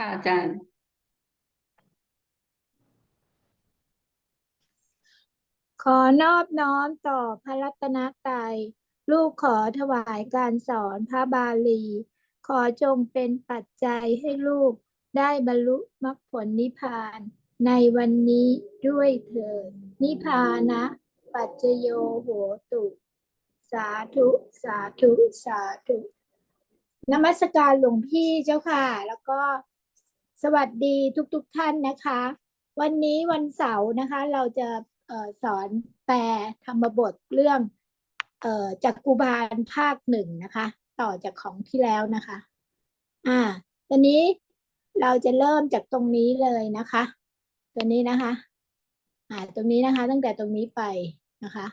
ค่ะอาจารย์ ขอนอบน้อมต่อพระรัตนตรัยลูกขอถวายการสอนพระบาลี ขอจงเป็นปัจจัยให้ลูกได้บรรลุมรรคผลนิพพาน ในวันนี้ด้วยเถิดนิพพานะ ปัจจโยโหตุ สาธุสาธุสาธุนมัสการหลวงพี่เจ้าค่ะ แล้วก็ สวัสดีทุกๆทท่านนะคะ วันนี้วันเสาร์นะคะ เราจะออสอนแปลธรรมบทเรื่องออจักกุบาลภาคหนึ่งนะคะ ต่อจากของที่แล้วนะคะ อ่าตอนนี้เราจะเริ่มจากตรงนี้เลยนะคะ ตัวนี้นะคะ อ่าตรงนี้นะคะ ตั้งแต่ตรงนี้ไปนะคะ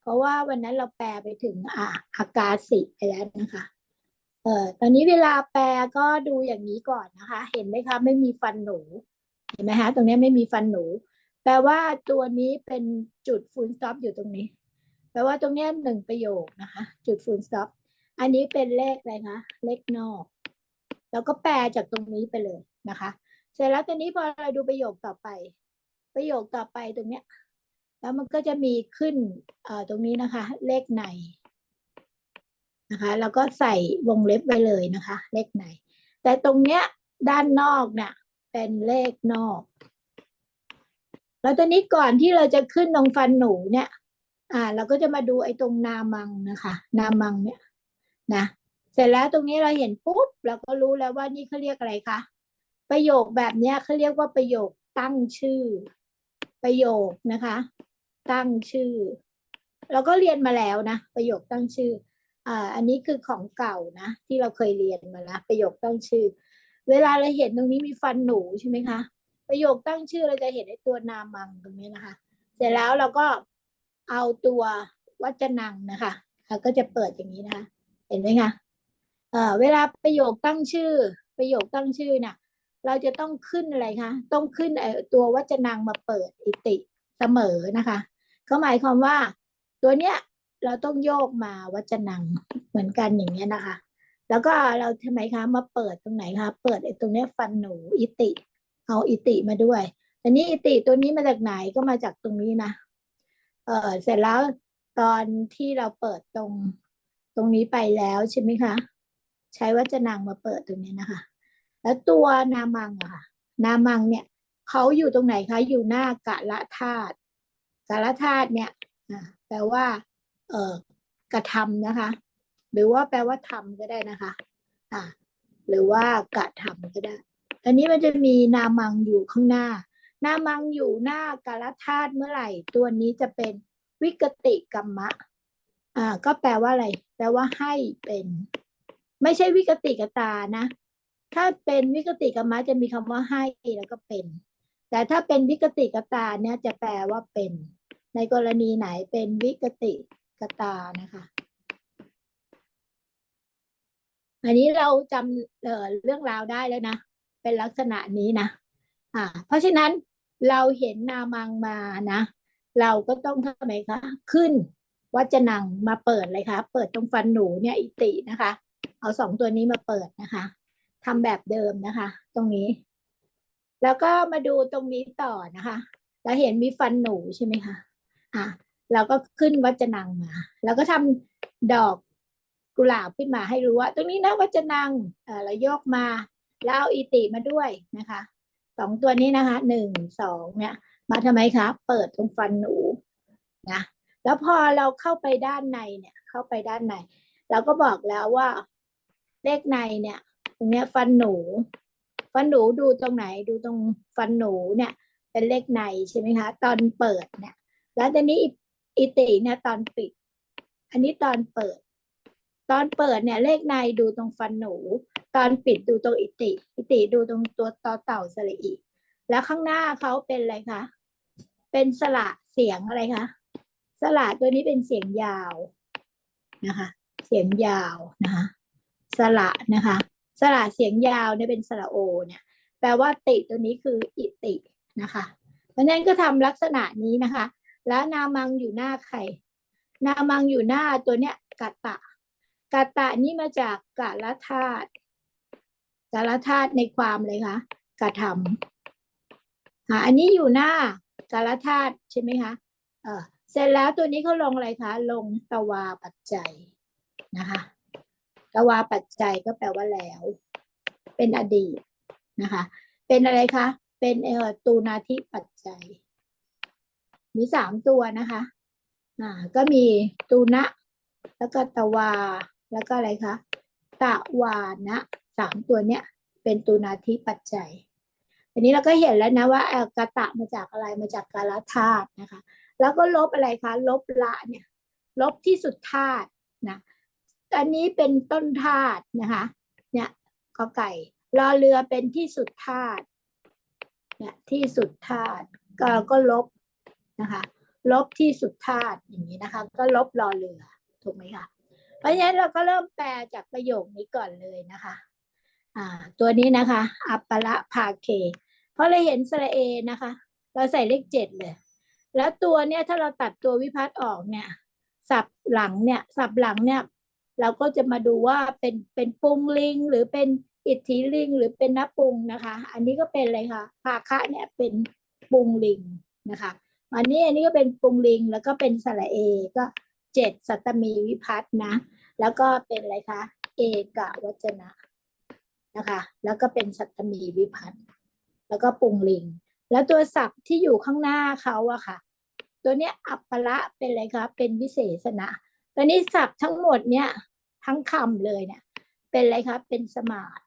เพราะว่าวันนั้นเราแปลไปถึงอ่าอากาศิไปแล้วนะคะ เอ่อตอนนี้เวลาแปลก็ดูอย่างนี้ก่อนนะคะ เห็นไหมคะ ไม่มีฟันหนู เห็นไหมคะตรงนี้ไม่มีฟันหนู แปลว่าตัวนี้เป็นจุดฟูลสต็อปอยู่ตรงนี้ แปลว่าตรงนี้หนึ่งประโยคนะคะ จุดฟูลสต็อปอันนี้เป็นเลขอะไรคะเลขนอก แล้วก็แปลจากตรงนี้ไปเลยนะคะ เสร็จแล้วตอนนี้พอเราดูประโยคต่อไป ประโยคต่อไปตรงเนี้ยแล้วมันก็จะมีขึ้นเอ่อตรงนี้นะคะ เลขใน นะคะ แล้วก็ใส่วงเล็บไว้เลยนะคะ เลขในแต่ตรงเนี้ยด้านนอกเนี่ยเป็นเลขนอก แล้วตอนนี้ก่อนที่เราจะขึ้นตรงฟันหนูเนี่ย อ่า เราก็จะมาดูไอ้ตรงนามังนะคะ นามังเนี่ยนะเสร็จแล้วตรงนี้เราเห็นปุ๊บเราก็รู้แล้วว่านี่เขาเรียกอะไรคะประโยคแบบเนี้ยเขาเรียกว่าประโยคตั้งชื่อ ประโยคนะคะ ตั้งชื่อ เราก็เรียนมาแล้วนะประโยคตั้งชื่อ อ่าอันนี้คือของเก่านะ ที่เราเคยเรียนมาแล้วประโยคตั้งชื่อ เวลาเราเห็นตรงนี้มีฟันหนูใช่ไหมคะ ประโยคตั้งชื่อเราจะเห็นไอ้ตัวนามังตรงนี้นะคะ เสร็จแล้วเราก็เอาตัววัจนังนะคะเราก็จะเปิดอย่างนี้นะคะเห็นไหมคะเอ่อเวลาประโยคตั้งชื่อ ประโยคตั้งชื่อเนี่ยเราจะต้องขึ้นอะไรคะ ต้องขึ้นไอ้ตัววัจนังมาเปิดอิติเสมอนะคะเขาหมายความว่าตัวเนี้ย เราต้องโยกมาวัจนังเหมือนกันอย่างเงี้ยนะคะ แล้วก็เราทำไมคะมาเปิดตรงไหนคะเปิดไอ้ตรงเนี้ยฟันหนูอิติ เอาอิติมาด้วยแต่นี้อิติตัวนี้มาจากไหนก็มาจากตรงนี้นะเออเสร็จแล้วตอนที่เราเปิดตรงตรงนี้ไปแล้วใช่ไหมคะ ใช้วัจนังมาเปิดตรงนี้นะคะ แล้วตัวนามังอะค่ะ นามังเนี่ยเขาอยู่ตรงไหนคะ อยู่หน้ากะละธาตุกะละธาตุเนี่ยอ่าแปลว่า เออกระทำนะคะ หรือว่าแปลว่าทำก็ได้นะคะอ่าหรือว่ากระทำก็ได้ อันนี้มันจะมีนามังอยู่ข้างหน้า นามังอยู่หน้ากาลธาตุเมื่อไหร่ ตัวนี้จะเป็นวิกติกรรมะ อ่า ก็แปลว่าอะไร แปลว่าให้เป็น ไม่ใช่วิกติกตานะ ถ้าเป็นวิกติกรรมะจะมีคำว่าให้แล้วก็เป็น แต่ถ้าเป็นวิกติกตาเนี่ยจะแปลว่าเป็น ในกรณีไหนเป็นวิกติ กตานะคะ อันนี้เราจำเเรื่องราวได้แล้วนะ เป็นลักษณะนี้นะอ่าเพราะฉะนั้นเราเห็นนามังมานะ เราก็ต้องทำไมคะ ขึ้นวัจนังมาเปิดเลยคะเปิดตรงฟันหนูเนี่ยอิตินะคะ เอาสองตัวนี้มาเปิดนะคะทำแบบเดิมนะคะ ตรงนี้ แล้วก็มาดูตรงนี้ต่อนะคะเราเห็นมีฟันหนูใช่ไหมคะอะ เราก็ขึ้นวัจนังมา แล้วก็ทำดอกกุหลาบขึ้นมาให้รู้ว่า ตรงนี้นะวัจนังเออเรายกมา แล้วเอาอิติมาด้วยนะคะสองตัวนี้นะคะหนึ่งสองเนี่ย มาทำไมคะเปิดตรงฟันหนูนะแล้วพอเราเข้าไปด้านในเนี่ย เข้าไปด้านในเราก็บอกแล้วว่าเลขในเนี่ย ตรงเนี้ยฟันหนู ฟันหนูดูตรงไหนดูตรงฟันหนูเนี่ย เป็นเลขในใช่ไหมคะ ตอนเปิดเนี่ย แล้วตอนนี้อิ อิติเนี่ยตอนปิด อันนี้ตอนเปิด ตอนเปิดเนี่ยเลขในดูตรงฟันหนู ตอนปิดดูตรงอิติ อิติดูตรงตัวต่อเต่าสระอีแล้วข้างหน้าเขาเป็นอะไรคะ เป็นสระเสียงอะไรคะ สระตัวนี้เป็นเสียงยาวนะคะ เสียงยาวนะคะ สระนะคะ สระเสียงยาวเนี่ยเป็นสระโอเนี่ย แปลว่าติตัวนี้คืออิตินะคะ เพราะฉะนั้นก็ทำลักษณะนี้นะคะ แล้วนามังอยู่หน้าใคร นามังอยู่หน้าตัวเนี้ยกัตะกัตะนี่มาจากกะละธาตุกาลธาตุในความเลยคะกระทำค่ะอันนี้อยู่หน้ากาลธาตุใช่ไหมคะเออเสร็จแล้วตัวนี้เขาลงอะไรคะ ลงตวาปัจจัยนะคะ ตวาปัจจัยก็แปลว่าแล้ว เป็นอดีตนะคะ เป็นอะไรคะ เป็นเออตูนาทิปัจจัย มีสามตัวนะคะ อ่า ก็มีตูนะ แล้วก็ตะวา แล้วก็อะไรคะ ตะวานะสามตัวเนี้ยเป็นตูนาทิปัจจัย อันนี้เราก็เห็นแล้วนะว่าเอกะตะมาจากอะไรมาจากกาลธาตุนะคะ แล้วก็ลบอะไรคะ ลบละเนี่ย ลบที่สุดธาตุนะอันนี้เป็นต้นธาตุนะคะ เนี่ยกอไก่รอเรือเป็นที่สุดธาตุเนี่ยที่สุดธาตุก็ก็ลบ นะคะ ลบที่สุดธาตุอย่างนี้นะคะ ก็ลบรอเรือถูกไหมคะเพราะฉะนั้นเราก็เริ่มแปลจากประโยคนี้ก่อนเลยนะคะอ่าตัวนี้นะคะ อัปปะละภาเค เพราะเราเห็นสระเอนะคะ เราใส่เลขเจ็ดเลย แล้วตัวเนี้ยถ้าเราตัดตัววิพัตน์ออกเนี่ย สับหลังเนี่ยสับหลังเนี่ย เราก็จะมาดูว่าเป็นเป็นปุงลิงหรือเป็นอิทธิลิงหรือเป็นนปุงนะคะ อันนี้ก็เป็นอะไรคะภาคะเนี่ยเป็นปุงลิงนะคะ อันนี้อันนี้ก็เป็นปุงลิงแล้วก็เป็นสระเอ ก็เจ็ดสัตมีวิพัตน์นะ แล้วก็เป็นอะไรคะเอกวจนะนะคะ แล้วก็เป็นสัตมีวิพัตน์แล้วก็ปุงลิง แล้วตัวศัพท์ที่อยู่ข้างหน้าเขาอะค่ะ ตัวเนี้ยอัปปะละเป็นอะไรคะเป็นวิเศษณะตอนนี้ศัพท์ทั้งหมดเนี่ยทั้งคำเลยเนี่ย เป็นอะไรคะเป็นสมาร์ท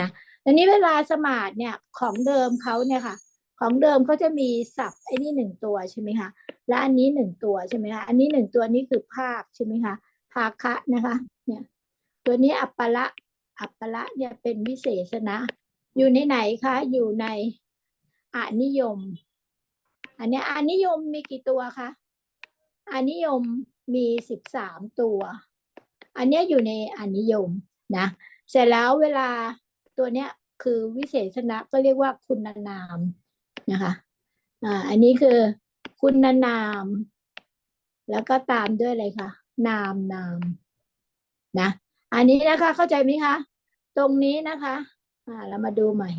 นะตอนนี้เวลาสมาร์ทเนี่ยของเดิมเขาเนี่ยค่ะ ของเดิมเขาจะมีศัพท์ไอ้นี่หนึ่งตัวใช่ไหมคะและอันนี้หนึ่งตัวใช่ไหมคะอันนี้หนึ่งตัวนี้คือภาคใช่ไหมคะภาคะนะคะเนี่ยตัวนี้อัปปะละอัปปะละเนี่ยเป็นวิเศษณะอยู่ในไหนคะอยู่ในอนิยม อันนี้ยอนิยมมีกี่ตัวคะอนิยมมีสิบสามตัว อันนี้อยู่ในอนิยมนะเสร็จแล้วเวลาตัวเนี้ยคือวิเศษณะก็เรียกว่าคุณนาม นะคะอ่าอันนี้คือคุณนาม แล้วก็ตามด้วยอะไรคะนามนามนะ อันนี้นะคะเข้าใจไหมคะ ตรงนี้นะคะอ่าเรามาดูใหม่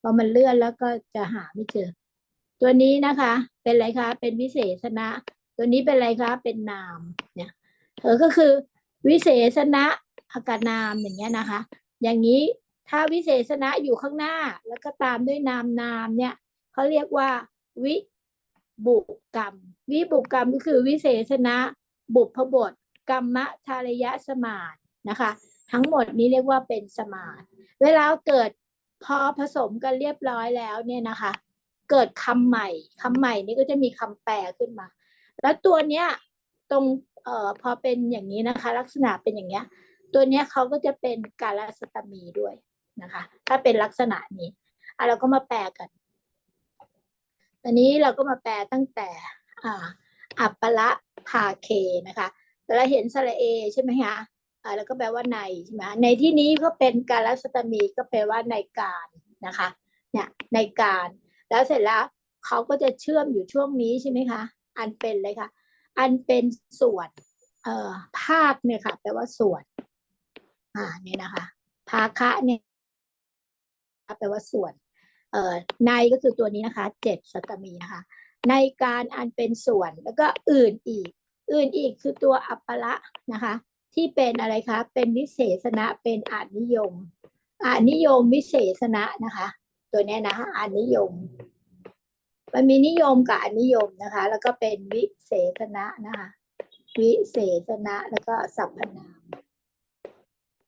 พอมันเลื่อนแล้วก็จะหาไม่เจอ ตัวนี้นะคะ เป็นอะไรคะเป็นวิเศษณะ ตัวนี้เป็นอะไรคะเป็นนามเนี่ยเธอก็คือวิเศษณะอากาศนามอย่างเงี้ยนะคะ อย่างนี้ ถ้าวิเศษณะอยู่ข้างหน้า แล้วก็ตามด้วยนามนามเนี่ยเขาเรียกว่า วิบุกรรม วิบุกรรมก็คือวิเศษณะ บุพบท กรรมทารยะสมาสนะคะ ทั้งหมดนี้เรียกว่าเป็นสมาสเวลาเกิดพอผสมกันเรียบร้อยแล้วเนี่ยนะคะ เกิดคำใหม่คำใหม่นี้ก็จะมีคำแปลขึ้นมา แล้วตัวเนี้ยตรงเอ่อพอเป็นอย่างนี้นะคะ ลักษณะเป็นอย่างเงี้ย ตัวเนี้ยเขาก็จะเป็นกาลสตมีด้วย นะคะ ถ้าเป็นลักษณะนี้อะเราก็มาแปลกันตอนนี้เราก็มาแปลตั้งแต่อ่าอัปปละภาเคนะคะแต่เราเห็นสระเอใช่ไหมคะอ่าแล้วก็แปลว่าในใช่ไหมในที่นี้ก็เป็นกาลสตมีก็แปลว่าในการนะคะเนี่ยในการแล้วเสร็จแล้วเขาก็จะเชื่อมอยู่ช่วงนี้ใช่ไหมคะ อันเป็นเลยค่ะ อันเป็นส่วนเอ่อภาคเนี่ยค่ะแปลว่าส่วนอ่าเนี่ยนะคะภาคะเนี่ย แปลว่าส่วนเอ่อในก็คือตัวนี้นะคะเจ็ดสตมีนะคะ ในการอันเป็นส่วนแล้วก็อื่นอีก อื่นอีกคือตัวอัปปะละนะคะ ที่เป็นอะไรคะ เป็นวิเศษณะเป็นอานิยมอานิยมวิเศษณะนะคะ ตัวนี้นะคะอานิยมมันมีนิยมกับอนิยมนะคะ แล้วก็เป็นวิเศษณะนะคะ วิเศษณะแล้วก็สรรพนาม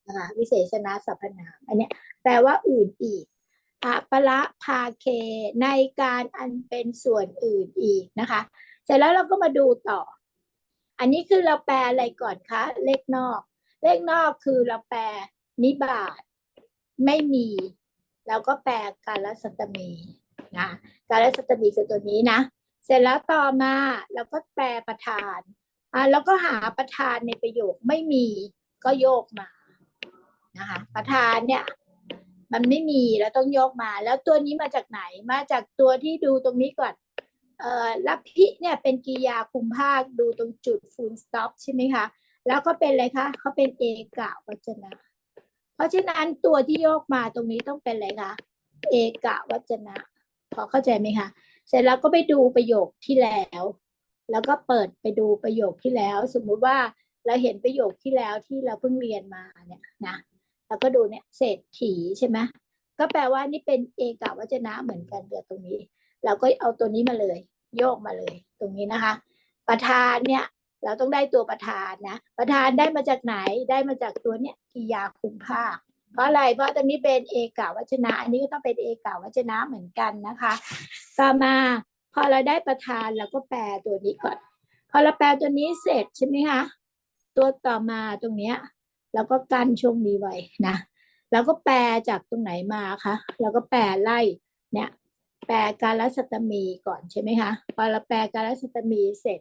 นะคะวิเศษณะสรรพนาม อันนี้แปลว่าอื่นอีกอะปะละภาเคในการอันเป็นส่วนอื่นอีกนะคะ เสร็จแล้วเราก็มาดูต่อ อันนี้คือเราแปลอะไรก่อนคะเลขนอก เลขนอกคือเราแปลนิบาตไม่มีแล้วก็แปลการลสัตมีนะการลสัตมีคือตัวนี้นะ เสร็จแล้วต่อมาเราก็แปลประธานอ่าแล้วก็หาประธานในประโยคไม่มีก็โยกมา นะคะประธานเนี่ยมันไม่มีแล้วต้องยกมา แล้วตัวนี้มาจากไหนมาจากตัวที่ดูตรงนี้ก่อนเอ่อลัพพิเนี่ยเป็นกิยาคุมภาคดูตรงจุด full stop ใช่ไหมคะแล้วก็เป็นอะไรคะเขาเป็นเอกะวจนะ เพราะฉะนั้นตัวที่โยกมาตรงนี้ต้องเป็นอะไรคะเอกวัจนะพอเข้าใจไหมคะเสร็จแล้วก็ไปดูประโยคที่แล้ว แล้วก็เปิดไปดูประโยคที่แล้ว สมมุติว่าเราเห็นประโยคที่แล้วที่เราเพิ่งเรียนมาเนี่ยนะ แล้วก็ดูเนี่ยเศรษฐีใช่ไหมก็แปลว่านี่เป็นเอกวัจนะเหมือนกันเกิดตรงนี้ เราก็เอาตัวนี้มาเลย โยกมาเลย ตรงนี้นะคะ ประธานเนี่ย เราต้องได้ตัวประธานนะประธานได้มาจากไหนได้มาจากตัวเนี้ยกิยาคุมภาคเพราะอะไรเพราะตรงนี้เป็นเอกาวัจนะ อันนี้ก็ต้องเป็นเอกาวัจนะเหมือนกันนะคะ ต่อมาพอเราได้ประธานเราก็แปลตัวนี้ก่อน พอเราแปลตัวนี้เสร็จใช่ไหมคะตัวต่อมาตรงเนี้ย เราก็กั้นช่วงนี้ไว้นะแล้วก็แปลจากตรงไหนมาคะเราก็แปลไล่เนี่ยแปลการรัศตมีก่อนใช่ไหมคะพอเราแปลการรัศตมีเสร็จ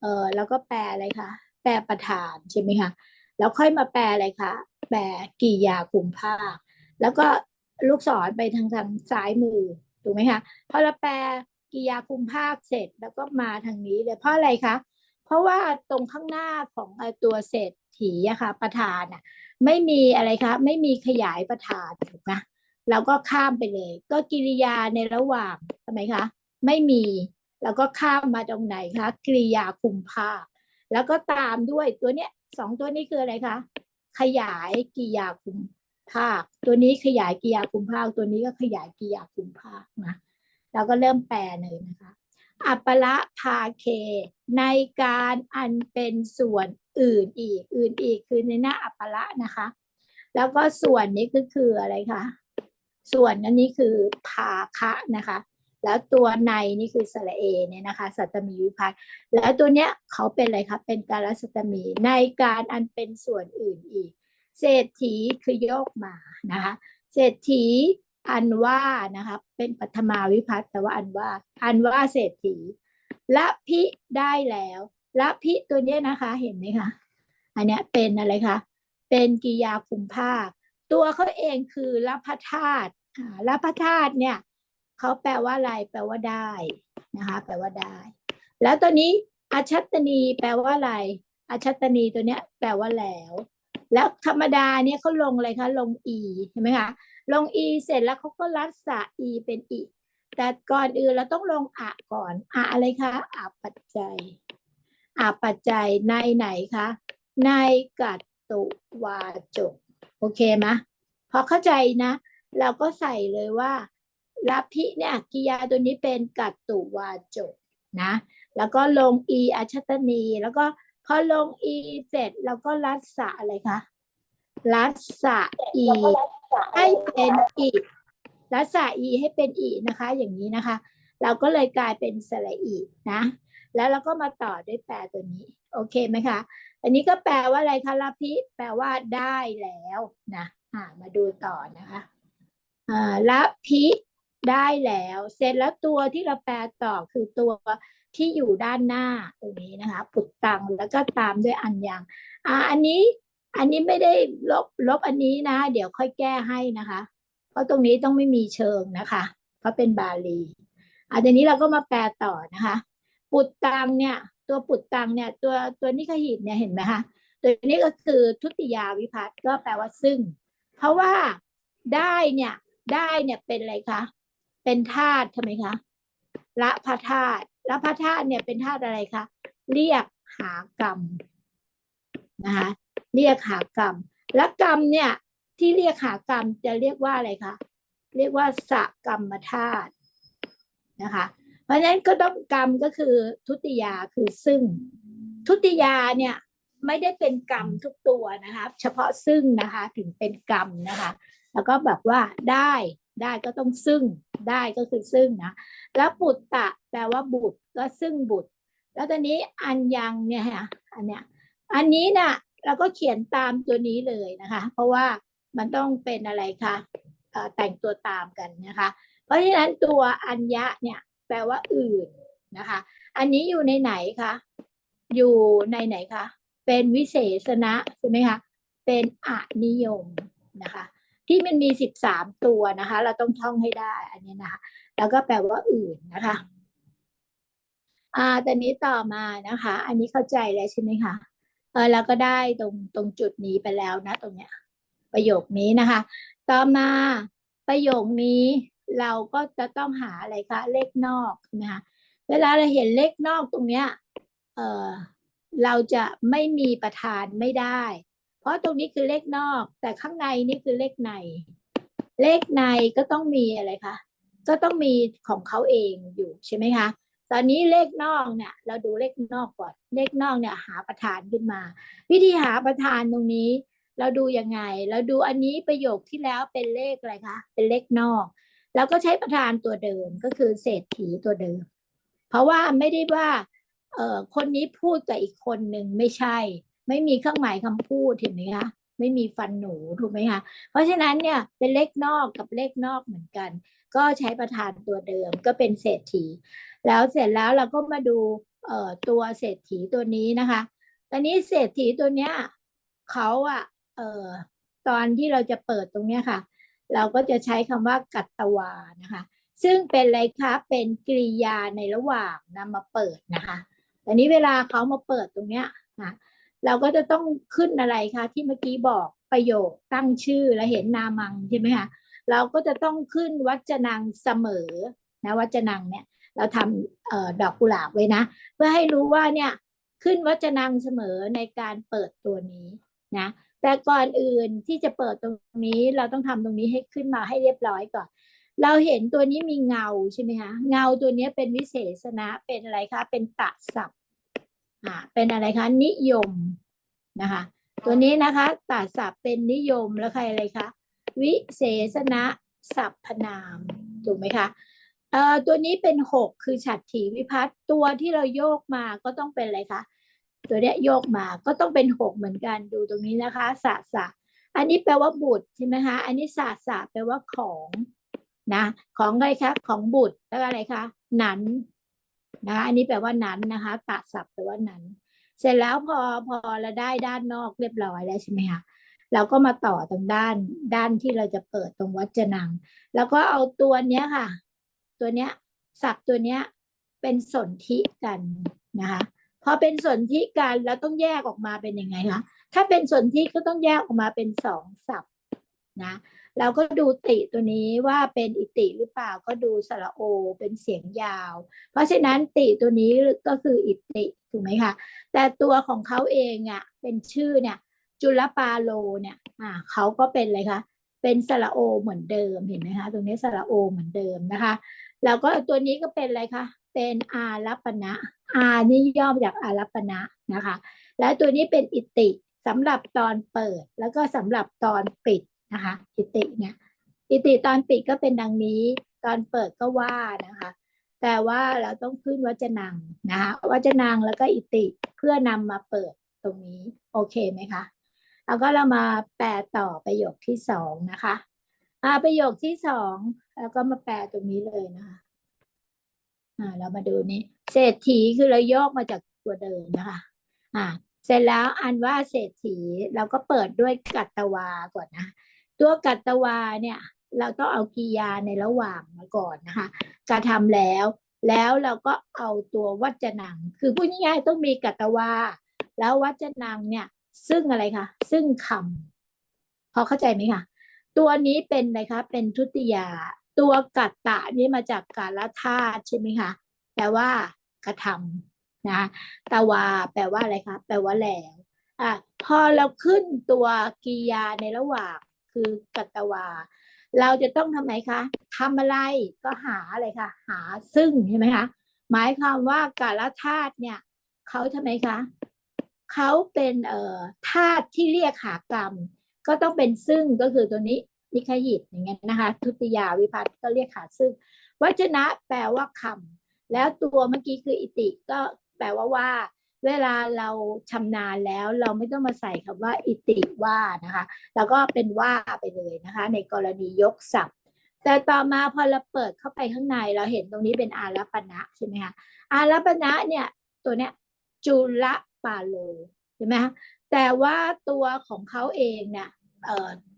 เออแล้วก็แปลอะไรคะแปลประธานใช่ไหมคะแล้วค่อยมาแปลอะไรคะแปลกิยาคุมภาคแล้วก็ลูกศรไปทางทางซ้ายมือถูกไหมคะพอเราแปลกิยาคุมภาคเสร็จแล้วก็มาทางนี้เลยเพราะอะไรคะเพราะว่าตรงข้างหน้าของตัวเศรษ ฐีอะค่ะประธานอะไม่มีอะไรคะไม่มีขยายประธานถูกไหมเราก็ข้ามไปเลย ก็กิริยาในระหว่างทำไมคะไม่มีแล้วก็ข้ามมาตรงไหนคะกริยาคุมภาคแล้วก็ตามด้วยตัวเนี้ยสองตัวนี้คืออะไรคะขยายกริยาคุมภาค ตัวนี้ขยายกริยาคุมภาค ตัวนี้ก็ขยายกริยาคุมภาคนะเราก็เริ่มแปลเลยนะคะ อัปละภาเค ในการอันเป็นส่วนอื่นอีก อื่นอีกคือในหน้าอัปละนะคะ แล้วก็ส่วนนี้ก็คืออะไรคะส่วนอันนี้คือภาคะนะคะ แล้วตัวในนี่คือสระเอเนี่ยนะคะ สัตมีวิภัตแล้วตัวเนี้ยเขาเป็นอะไรคะเป็นการสัตตมีในการอันเป็นส่วนอื่นอีก เศรษฐีคือโยกมานะคะ เศรษฐี อันว่านะคะเป็นปัทมาวิพัตแต่ว่าอันว่า อันว่าเศรษฐีละพิได้แล้วละพิตัวเนี้ยนะคะเห็นไหมคะอันเนี้ยเป็นอะไรคะเป็นกิยาคุมภาค ตัวเขาเองคือละพธาตุละพธาตุเนี่ยเขาแปลว่าอะไรแปลว่าได้นะคะ แปลว่าได้ แล้วตัวนี้อาชัตตนีแปลว่าอะไรอาชัตตนีตัวเนี้ยแปลว่าแล้ว แล้วธรรมดาเนี่ยเขาลงอะไรคะลงอีเห็นไหมคะ ลงอีเสร็จแล้วเขาก็รัศะอีเป็นอีแต่ก่อนอื่นเราต้องลงอะก่อนอะอะไรคะอะปัจจัยอะปัจจัยในไหนคะในกัตตุวาจก โอเคไหมพอเข้าใจนะ เราก็ใส่เลยว่าลาพิเนี่ยกิยาตัวนี้เป็นกัตตุวาจกนะ แล้วก็ลงอีอัชตนี แล้วก็พอลงอีเสร็จเราก็รัศะอะไรคะ รัศะอีให้เป็นอีรัศะอีให้เป็นอีนะคะ อย่างนี้นะคะ เราก็เลยกลายเป็นสระอีนะ แล้วเราก็มาต่อด้วยแปลตัวนี้ โอเคไหมคะ อันนี้ก็แปลว่าอะไรคะลาพิแปลว่าได้แล้วนะอ่ามาดูต่อนะคะอ่าละพิได้แล้ว เสร็จแล้วตัวที่เราแปลต่อคือตัวที่อยู่ด้านหน้าตรงนี้นะคะ ปุตตังแล้วก็ตามด้วยอันยังอ่าอันนี้ อันนี้ไม่ได้ลบลบอันนี้นะ เดี๋ยวค่อยแก้ให้นะคะ เพราะตรงนี้ต้องไม่มีเชิงนะคะเพราะเป็นบาลีอ่าทีนี้เราก็มาแปลต่อนะคะ ปุตตังเนี่ย ตัวปุตตังเนี่ย ตัวตัวนิคหิตเนี่ยเห็นไหมคะตัวนี้ก็คือทุติยาวิพัตก็แปลว่าซึ่ง เพราะว่าได้เนี่ยได้เนี่ยเป็นอะไรคะเป็นธาตุทำไมคะละพระธาตุละพระธาตุเนี่ยเป็นธาตุอะไรคะเรียกหากรรมนะคะ เรียกหากรรม และกรรมเนี่ยที่เรียกหากรรมจะเรียกว่าอะไรคะเรียกว่าสกรรมธาตุนะคะ เพราะฉะนั้นก็ต้องกรรมก็คือทุติยาคือซึ่ง ทุติยาเนี่ยไม่ได้เป็นกรรมทุกตัวนะคะ เฉพาะซึ่งนะคะถึงเป็นกรรมนะคะ แล้วก็แบบว่าได้ได้ก็ต้องซึ่งได้ก็คือซึ่งนะแล้วปุตตะแปลว่าบุตรก็ซึ่งบุตร แล้วตอนนี้อันยังเนี่ยฮะอันเนี้ยอันนี้นะ่ะ เราก็เขียนตามตัวนี้เลยนะคะ เพราะว่ามันต้องเป็นอะไรคะเอ่อแต่งตัวตามกันนะคะ เพราะฉะนั้นตัวอัญญะเนี่ยแปลว่าอื่นนะคะ อันนี้อยู่ในไหนคะอยู่ในไหนคะเป็นวิเศษณะใช่ไหมคะเป็นอนิยมนะคะ ที่มันมีสิบสามตัวนะคะ เราต้องท่องให้ได้อันนี้นะคะ แล้วก็แปลว่าอื่นนะคะอ่าแต่นี้ต่อมานะคะ อันนี้เข้าใจแล้วใช่ไหมคะ เออเราก็ได้ตรงตรงจุดนี้ไปแล้วนะ ตรงเนี้ย ประโยคนี้นะคะ ต่อมาประโยคนี้เราก็จะต้องหาอะไรคะเลขนอกนะคะเวลาเราเห็นเลขนอกตรงเนี้ยเออเราจะไม่มีประธานไม่ได้ เพราะตรงนี้คือเลขนอก แต่ข้างในนี่คือเลขใน เลขในก็ต้องมีอะไรคะก็ต้องมีของเขาเองอยู่ใช่ไหมคะ ตอนนี้เลขนอกเนี่ย เราดูเลขนอกก่อน เลขนอกเนี่ยหาประธานขึ้นมา วิธีหาประธานตรงนี้ เราดูยังไง เราดูอันนี้ประโยคที่แล้วเป็นเลขอะไรคะเป็นเลขนอกเราก็ใช้ประธานตัวเดิมก็คือเศรษฐีตัวเดิม เพราะว่าไม่ได้ว่าเอ่อคนนี้พูดกับอีกคนหนึ่งไม่ใช่ ไม่มีเครื่องหมายคำพูดเห็นไหมคะไม่มีฟันหนูถูกไหมคะเพราะฉะนั้นเนี่ยเป็นเลขนอกกับเลขนอกเหมือนกัน ก็ใช้ประธานตัวเดิมก็เป็นเศรษฐี แล้วเสร็จแล้วเราก็มาดูเอ่อตัวเศรษฐีตัวนี้นะคะ ตอนนี้เศรษฐีตัวเนี้ยเขาอะเอ่อตอนที่เราจะเปิดตรงเนี้ยค่ะ เราก็จะใช้คำว่ากัตตวานะคะ ซึ่งเป็นอะไรคะเป็นกริยาในระหว่างนำมาเปิดนะคะแต่นี้เวลาเขามาเปิดตรงเนี้ยนะเราก็จะต้องขึ้นอะไรคะที่เมื่อกี้บอกประโยคตั้งชื่อและเห็นนามังใช่ไหมคะ เราก็จะต้องขึ้นวัจนังเสมอนะวัจนังเนี่ยเราทำออดอกกุหลาบไว้นะ เพื่อให้รู้ว่าเนี่ยขึ้นวัจนังเสมอในการเปิดตัวนี้นะแต่ก่อนอื่นที่จะเปิดตรงนี้เราต้องทำตรงนี้ให้ขึ้นมาให้เรียบร้อยก่อน เราเห็นตัวนี้มีเงาใช่ไหมคะเงาตัวนี้เป็นวิเศษณะเป็นอะไรคะเป็นตะศัพท์อ่าเป็นอะไรคะนิยมนะคะ ตัวนี้นะคะตะศัพท์เป็นนิยมแล้วใครอะไรคะ วิเศษณะสัพพนามถูกไหมคะเอ่อตัวนี้เป็นหกคือฉัตรถีวิพัฒน์ตัวที่เราโยกมาก็ต้องเป็นอะไรคะตัวเนี้ยโยกมาก็ต้องเป็นหกเหมือนกันดูตรงนี้นะคะสะสะอันนี้แปลว่าบุตรใช่ไหมคะอันนี้สะสะแปลว่าของนะของอะไรคะของบุตรแล้วอะไรคะหนันนะคะอันนี้แปลว่านั้นนะคะตะศัพท์แปลว่านั้น เสร็จแล้วพอพอเราได้ด้านนอกเรียบร้อยแล้วใช่ไหมคะ เราก็มาต่อตรงด้านด้านที่เราจะเปิดตรงวัจนัง แล้วก็เอาตัวเนี้ยค่ะ ตัวเนี้ยศัพท์ตัวเนี้ยเป็นสนธิกันนะคะพอเป็นสนธิกันแล้วต้องแยกออกมาเป็นยังไงคะถ้าเป็นสนธิก็ต้องแยกออกมาเป็นสองศัพท์นะเราก็ดูติตัวนี้ว่าเป็นอิติหรือเปล่าก็ดูสระโอเป็นเสียงยาว เพราะฉะนั้นติตัวนี้ก็คืออิติถูกไหมคะแต่ตัวของเขาเองอะเป็นชื่อเนี่ย จุลปาโลเนี่ยอ่าเขาก็เป็นอะไรคะเป็นสระโอเหมือนเดิมเห็นไหมคะตรงนี้สระโอเหมือนเดิมนะคะแล้วก็ตัวนี้ก็เป็นอะไรคะเป็นอารัปณะอานี่ย่อมาจากอารัปณะนะคะ แล้วตัวนี้เป็นอิติสำหรับตอนเปิดแล้วก็สำหรับตอนปิดนะคะอิติเนี่ยอิติตอนปิดก็เป็นดังนี้ตอนเปิดก็ว่านะคะ แต่ว่าเราต้องขึ้นวจนังนะคะวจนังแล้วก็อิติเพื่อนำมาเปิดตรงนี้ โอเคไหมคะ แล้วก็เรามาแปลต่อประโยคที่สองนะคะอ่าประโยคที่สองแล้วก็มาแปลตรงนี้เลยนะคะอ่าเรามาดูนี้ เศรษฐีคือเราโยกมาจากตัวเดิมนะคะ อ่า เสร็จแล้วอันว่าเศรษฐีเราก็เปิดด้วยกัตตวาก่อนนะ ตัวกัตตวาเนี่ย เราต้องเอากิริยาในระหว่างมาก่อนนะคะกระทำแล้ว แล้วเราก็เอาตัววัจนัง คือพูดง่ายๆต้องมีกัตตวา แล้ววัจนังเนี่ย ซึ่งอะไรคะซึ่งคำพอเข้าใจไหมคะตัวนี้เป็นอะไรคะเป็นทุติยา ตัวกัตตะนี่มาจากกาลธาตุใช่ไหมคะแปลว่ากระทำนะตาวา แปลว่าอะไรคะแปลว่าแล้วอะพอเราขึ้นตัวกิยาในระหว่างคือกัตตวา เราจะต้องทำไมคะทำอะไรก็หาอะไรคะหาซึ่งใช่ไหมคะหมายความว่ากาลธาตุเนี่ยเขาทำไมคะ เขาเป็นเอ่อธาตุที่เรียกหากรรม ก็ต้องเป็นซึ่งก็คือตัวนี้นิคยิตอย่างเงี้ยนะคะ ทุติยาวิพัฒน์ก็เรียกหาซึ่งวจนะแปลว่าคำแล้วตัวเมื่อกี้คืออิติก็แปลว่าว่า เวลาเราชำนาญแล้วเราไม่ต้องมาใส่คำว่า อิติว่านะคะแล้วก็เป็นว่าไปเลยนะคะ ในกรณียกศัพท์ แต่ต่อมาพอเราเปิดเข้าไปข้างในเราเห็นตรงนี้เป็นอารัปณะใช่ไหมคะอารัปณะเนี่ยตัวเนี้ยจุล ปาโลใช่ไหมคะแต่ว่าตัวของเขาเองเนี่ย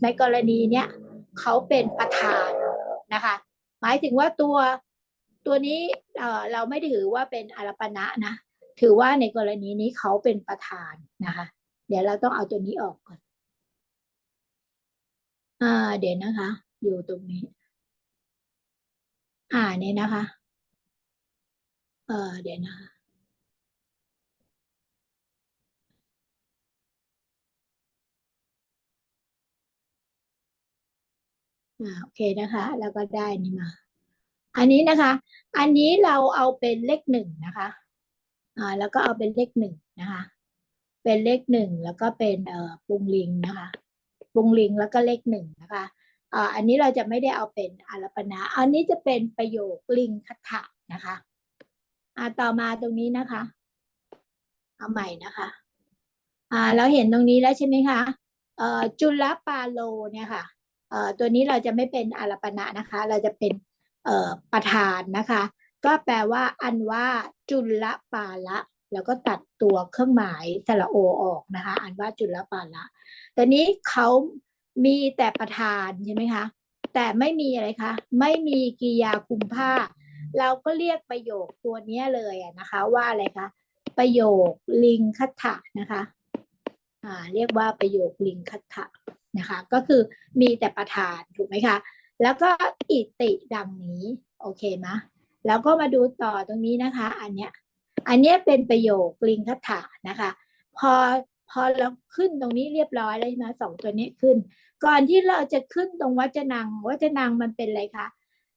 ในกรณีเนี้ยเขาเป็นประธานนะคะ หมายถึงว่าตัวตัวนี้เราไม่ได้ถือว่าเป็นอารปณะนะถือว่าในกรณีนี้เขาเป็นประธานนะคะ เดี๋ยวเราต้องเอาตัวนี้ออกก่อนอ่าเดี๋ยวนะคะ อยู่ตรงนี้ อ่าเนี่ยนะคะ เออเดี๋ยวนะคะ โอเคนะคะ แล้วก็ได้นี่มา อันนี้นะคะ อันนี้เราเอาเป็นเลขหนึ่งนะคะอ่าแล้วก็เอาเป็นเลขหนึ่งนะคะ เป็นเลขหนึ่งแล้วก็เป็นเอ่อปุงลิงนะคะปุงลิงแล้วก็เลขหนึ่งนะคะอ่าอันนี้เราจะไม่ได้เอาเป็นอารปนา อันนี้จะเป็นประโยคลิงคถะนะคะอ่าต่อมาตรงนี้นะคะ เอาใหม่นะคะอ่าเราเห็นตรงนี้แล้วใช่ไหมคะเอ่อจุลปาโลเนี่ยค่ะเอ่อ ตัวนี้เราจะไม่เป็นอารปนะนะคะ เราจะเป็นประธานนะคะ ก็แปลว่าอันว่าจุลปาละ แล้วก็ตัดตัวเครื่องหมายสระโอออกนะคะ อันว่าจุลปาละแต่นี้เขามีแต่ประธานใช่ไหมคะแต่ไม่มีอะไรคะไม่มีกิยาคุมผ้า เราก็เรียกประโยคตัวนี้เลยนะคะ ว่าอะไรคะประโยคลิงคัตถะนะคะ อ่า เรียกว่าประโยคลิงคัตถะ นะคะก็คือมีแต่ประธานถูกไหมคะแล้วก็อิติดังนี้โอเคไหมแล้วก็มาดูต่อตรงนี้นะคะ อันเนี้ยอันเนี้ยเป็นประโยคลิงคัถะนะคะ พอพอเราขึ้นตรงนี้เรียบร้อยแล้วใช่ไหมสองตัวนี้ขึ้น ก่อนที่เราจะขึ้นตรงวัจนังวัจนังมันเป็นอะไรคะ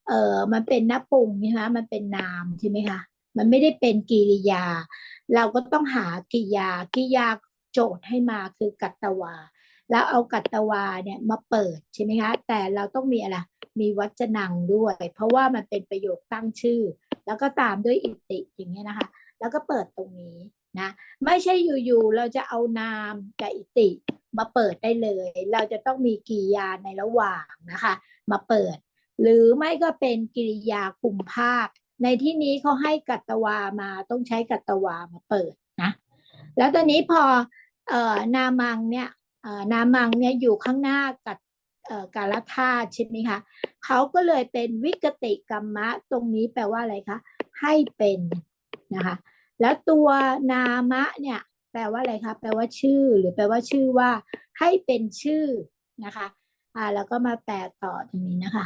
เออมันเป็นนปุงใช่ไหมมันเป็นนามใช่ไหมคะมันไม่ได้เป็นกิริยา เราก็ต้องหากิยากิริยาโจทย์ให้มาคือกัตตวา แล้วเอากัตตวาเนี่ยมาเปิดใช่ไหมคะแต่เราต้องมีอะไรมีวัจนังด้วย เพราะว่ามันเป็นประโยคตั้งชื่อ แล้วก็ตามด้วยอิติอย่างเงี้ยนะคะ แล้วก็เปิดตรงนี้นะไม่ใช่อยู่ๆเราจะเอานามกับอิติมาเปิดได้เลย เราจะต้องมีกิริยาในระหว่างนะคะ มาเปิด หรือไม่ก็เป็นกิริยาคุมภาคในที่นี้เขาให้กัตตวามาต้องใช้กัตตวามาเปิดนะแล้วตอนนี้พอเอ่อนามังเนี่ย นามังเนี่ยอยู่ข้างหน้ากับกาลธาตุใช่ไหมคะเขาก็เลยเป็นวิกติกรรมะตรงนี้แปลว่าอะไรคะให้เป็นนะคะแล้วตัวนามะเนี่ยแปลว่าอะไรคะแปลว่าชื่อหรือแปลว่าชื่อว่าให้เป็นชื่อนะคะอ่าแล้วก็มาแปลต่อตรงนี้นะคะ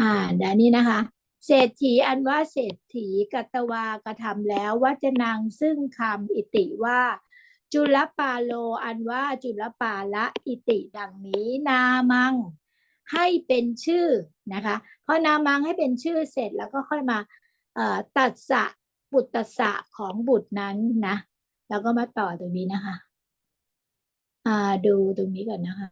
อ่าเดี๋ยวนี้นะคะ เศรษฐีอันว่าเศรษฐีกัตตวากระทำแล้ววัจนังซึ่งคำอิติว่า จุลปาโลอันว่าจุลปาละอิติดังนี้ นามังให้เป็นชื่อนะคะพอนามังให้เป็นชื่อเสร็จแล้วก็ค่อยมาตัดสะบุตตสะของบุตรนั้นนะแล้วก็มาต่อตรงนี้นะคะดูตรงนี้ก่อนนะคะ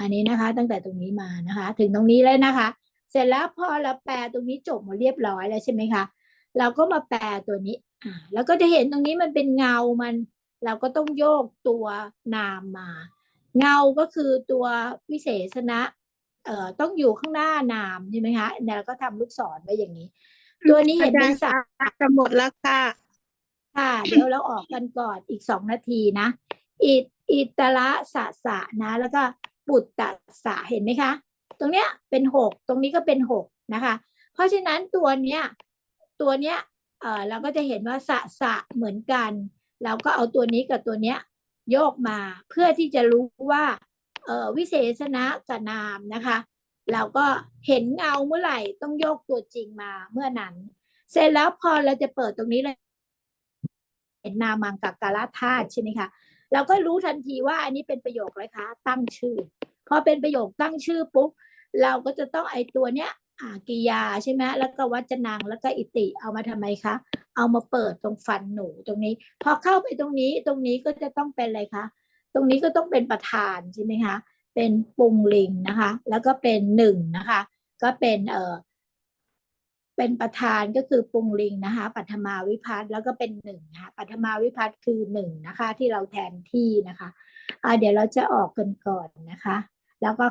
อันนี้นะคะ ตั้งแต่ตรงนี้มานะคะ ถึงตรงนี้เลยนะคะ เสร็จแล้วพอเราแปลตรงนี้จบหมดเรียบร้อยแล้วใช่ไหมคะเราก็มาแปลตัวนี้ อ่าแล้วก็จะเห็นตรงนี้มันเป็นเงามัน เราก็ต้องโยกตัวนามมา เงาก็คือตัววิเศษณะเอ่อต้องอยู่ข้างหน้านามใช่ไหมคะแล้วก็ทำลูกศรไว้อย่างนี้ ตัวนี้เห็นเป็นสัตว์จะหมดแล้วค่ะค่ะ เดี๋ยวเราออกกันก่อนอีกสองนาทีนะอิตอิตระสะสะนะ แล้วก็ปุตตะสะเห็นไหมคะ ตรงเนี้ยเป็นหกตรงนี้ก็เป็นหกนะคะ เพราะฉะนั้นตัวเนี้ยตัวเนี้ย เราก็จะเห็นว่าสะสะเหมือนกัน เราก็เอาตัวนี้กับตัวเนี้ยโยกมาเพื่อที่จะรู้ว่าเวิเศษณะกับนามนะคะ เราก็เห็นเงาเมื่อไหร่ต้องโยกตัวจริงมาเมื่อนั้น เสร็จแล้วพอเราจะเปิดตรงนี้เลยเห็นนามังกับกาลธาตุใช่ไหมคะเราก็รู้ทันทีว่าอันนี้เป็นประโยคอะไรคะตั้งชื่อ พอเป็นประโยคตั้งชื่อปุ๊บเราก็จะต้องไอตัวเนี้ย กิยาใช่ไหมแล้วก็วัจนังแล้วก็อิติเอามาทำไมคะ เอามาเปิดตรงฟันหนูตรงนี้ พอเข้าไปตรงนี้ตรงนี้ก็จะต้องเป็นอะไรคะตรงนี้ก็ต้องเป็นประธานใช่ไหมคะเป็นปุงลิงนะคะ แล้วก็เป็นหนึ่งนะคะ ก็เป็นเออเป็นประธานก็คือปุงลิงนะคะปัทมาวิพัฒน์แล้วก็เป็นหนึ่งนะคะปัทมาวิพัฒน์คือหนึ่งนะคะ ที่เราแทนที่นะคะอ่าเดี๋ยวเราจะออกกันก่อนนะคะ แล้วก็